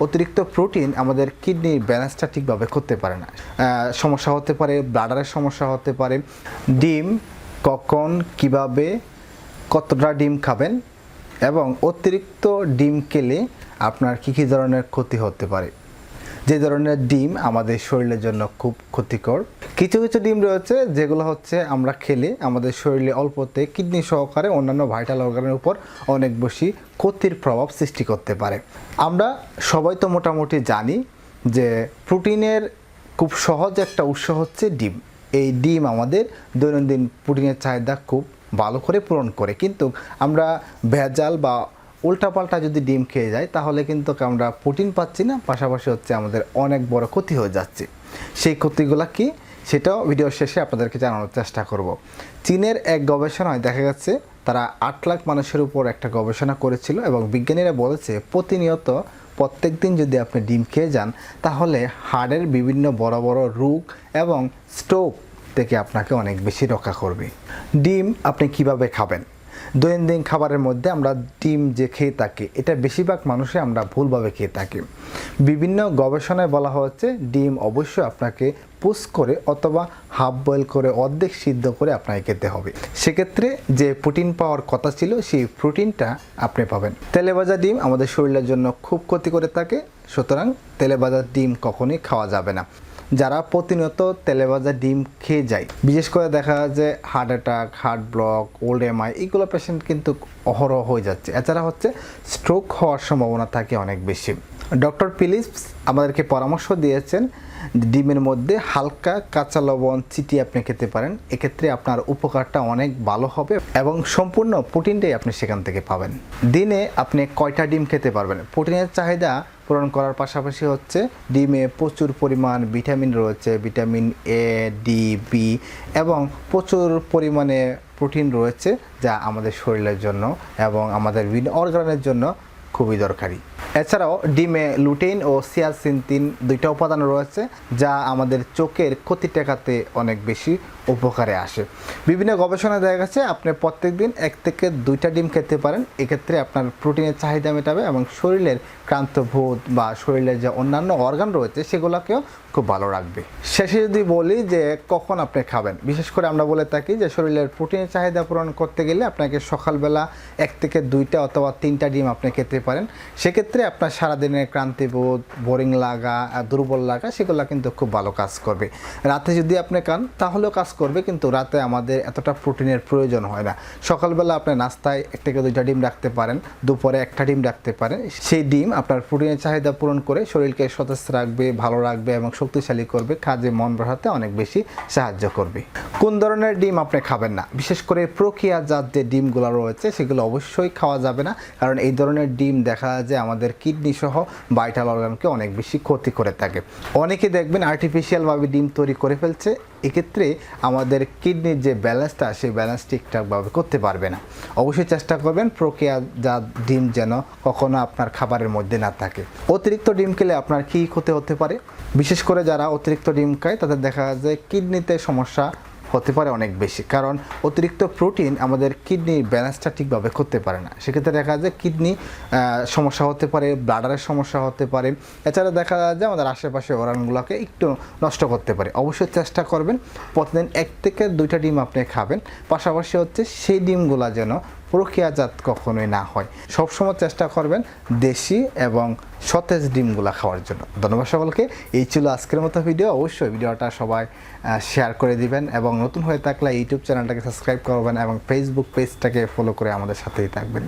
অতিরিক্ত প্রোটিন আমাদের কিডনির ব্যালেন্সটা ঠিকভাবে করতে পারে না। সমস্যা হতে পারে, ব্লাডারের সমস্যা হতে পারে। ডিম কখন, কীভাবে, কতটা ডিম খাবেন এবং অতিরিক্ত ডিম খেলে আপনার কী কী ধরনের ক্ষতি হতে পারে? যে ধরনের ডিম আমাদের শরীরের জন্য খুব ক্ষতিকর। কিছু কিছু ডিম রয়েছে যেগুলো হচ্ছে আমরা খেলে আমাদের শরীরে অল্পতে কিডনি সহকারে অন্যান্য ভাইটাল অর্গানের উপর অনেক বেশি ক্ষতির প্রভাব সৃষ্টি করতে পারে। আমরা সবাই তো মোটামুটি জানি যে প্রোটিনের খুব সহজ একটা উৎস হচ্ছে ডিম। এই ডিম আমাদের দৈনন্দিন প্রোটিনের চাহিদা খুব ভালো করে পূরণ করে। কিন্তু আমরা ভেজাল বা উল্টাপাল্টা যদি ডিম খেয়ে যাই, তাহলে কিন্তু আমরা প্রোটিন পাচ্ছি না, পাশাপাশি হচ্ছে আমাদের অনেক বড় ক্ষতি হয়ে যাচ্ছে। সেই ক্ষতিগুলো কি? সেটাও ভিডিও শেষে আপনাদেরকে জানানোর চেষ্টা করব। চীনের এক গবেষণায় দেখা যাচ্ছে তারা আট লাখ মানুষের উপর একটা গবেষণা করেছিল এবং বিজ্ঞানীরা বলেছে, প্রতিনিয়ত প্রত্যেক দিন যদি আপনি ডিম খেয়ে যান, তাহলে হাড়ের বিভিন্ন বড় বড় রোগ এবং স্ট্রোক থেকে আপনাকে অনেক বেশি রক্ষা করবে। ডিম আপনি কীভাবে খাবেন? দৈনন্দিন খাবারের মধ্যে আমরা ডিম যে খেয়ে থাকি, এটা বেশিরভাগ মানুষে আমরা ভুলভাবে খেয়ে থাকি। বিভিন্ন গবেষণায় বলা হচ্ছে ডিম অবশ্যই আপনাকে পুষ করে অথবা হাফ বয়েল করে অর্ধেক সিদ্ধ করে আপনাকে খেতে হবে। সেক্ষেত্রে যে প্রোটিন পাওয়ার কথা ছিল, সেই প্রোটিনটা আপনি পাবেন। তেলে ভাজা ডিম আমাদের শরীরের জন্য খুব ক্ষতি করে থাকে, সুতরাং তেলে ভাজা ডিম কখনোই খাওয়া যাবে না। যারা প্রতিনিয়ত তেলে ভাজা ডিম খেয়ে যায়, বিশেষ করে দেখা যায় যে heart attack heart block old MI এইগুলো পেশেন্ট কিন্তু অহরহ হয়ে যাচ্ছে। এছাড়া হচ্ছে স্ট্রোক হওয়ার সম্ভাবনা থাকে অনেক বেশি। ডক্টর পিলিপস আমাদেরকে পরামর্শ দিয়েছেন ডিমের মধ্যে হালকা কাঁচা লবণ, চিটি আপনি খেতে পারেন। এক্ষেত্রে আপনার উপকারটা অনেক ভালো হবে এবং সম্পূর্ণ প্রোটিনটাই আপনি সেখান থেকে পাবেন। দিনে আপনি কয়টা ডিম খেতে পারবেন? প্রোটিনের চাহিদা পূরণ করার পাশাপাশি হচ্ছে ডিমে প্রচুর পরিমাণ ভিটামিন রয়েছে, ভিটামিন এ ডি বি এবং প্রচুর পরিমাণে প্রোটিন রয়েছে যা আমাদের শরীরের জন্য এবং আমাদের বিভিন্ন অর্গানের জন্য খুবই দরকারি। এছাড়াও ডিমে লুটেইন ও সিয়াসিনতিন দুইটা উপাদান রয়েছে, যা আমাদের চোখের ক্ষতি টেকাতে অনেক বেশি উপকারে আসে। বিভিন্ন গবেষণায় দেখা গেছে, আপনি প্রত্যেক দিন এক থেকে দুইটা ডিম খেতে পারেন। এক্ষেত্রে আপনার প্রোটিনের চাহিদা মেটাবে এবং শরীরের ক্রান্তবোধ বা শরীরের যে অন্যান্য অর্গান রয়েছে, সেগুলোকেও খুব ভালো রাখবে। শেষে যদি বলি যে কখন আপনি খাবেন, বিশেষ করে আমরা বলে থাকি যে শরীরের প্রোটিনের চাহিদা পূরণ করতে গেলে আপনাকে সকালবেলা এক থেকে দুইটা অথবা তিনটা ডিম আপনি খেতে পারেন। সেক্ষেত্রে আপনার সারাদিনের ক্রান্তিবোধ বোরিং লাগা দুর্বল লাগা, সেগুলো কিন্তু খুব ভালো কাজ করবে। রাতে যদি আপনি খান, তাহলেও কাজ করবে, কিন্তু রাতে আমাদের এতটা প্রোটিনের প্রয়োজন হয় না। সকালবেলা আপনি নাস্তায় এক থেকে দুইটা ডিম রাখতে পারেন, দুপুরে একটা ডিম রাখতে পারেন। সেই ডিম আপনার প্রোটিনের চাহিদা পূরণ করে শরীরকে সতেজ রাখবে, ভালো রাখবে এবং শক্তিশালী করবে, কাজে মন বাড়াতে অনেক বেশি সাহায্য করবে। কোন ধরনের ডিম আপনি খাবেন না? বিশেষ করে প্রক্রিয়াজাত যে ডিমগুলো রয়েছে, সেগুলো অবশ্যই খাওয়া যাবে না। কারণ এই ধরনের ডিম দেখা যায় যে আমাদের কিডনি সহ ভাইটাল অর্গানকে অনেক বেশি ক্ষতি করে থাকে। অনেকে দেখবেন আর্টিফিশিয়ালভাবে ডিম তৈরি করে ফেলছে, এক্ষেত্রে আমাদের কিডনির যে ব্যালেন্সটা, সেই ব্যালেন্স ঠিকঠাকভাবে করতে পারবে না। অবশ্যই চেষ্টা করবেন প্রক্রিয়াজাত ডিম যেন কখনো আপনার খাবারের মধ্যে না থাকে। অতিরিক্ত ডিম খেলে আপনার কী ক্ষতি হতে পারে? বিশেষ করে যারা অতিরিক্ত ডিম খায়, তাদের দেখা যায় কিডনিতে সমস্যা হতে পারে অনেক বেশি। কারণ অতিরিক্ত প্রোটিন আমাদের কিডনির ব্যালেন্সটা ঠিকভাবে করতে পারে না। সেক্ষেত্রে দেখা যায় কিডনি সমস্যা হতে পারে ব্লাডারের সমস্যা হতে পারে। এছাড়া দেখা যায় আমাদের আশেপাশে অরানগুলোকে একটু নষ্ট করতে পারে। অবশ্যই চেষ্টা করবেন। প্রতিদিন এক থেকে দুইটা ডিম আপনি খাবেন। পাশাপাশি হচ্ছে সেই ডিমগুলো যেন প্রক্রিয়াজাত কখনোই না হয়। সবসময় চেষ্টা করবেন দেশি এবং সতেজ ডিমগুলো খাওয়ার জন্য। ধন্যবাদ সকলকে। এই ছিল আজকের মতো ভিডিও। অবশ্যই ভিডিওটা সবাই শেয়ার করে দিবেন এবং নতুন হয়ে থাকলে ইউটিউব চ্যানেলটাকে সাবস্ক্রাইব করবেন এবং ফেসবুক পেজটাকে ফলো করে আমাদের সাথেই থাকবেন।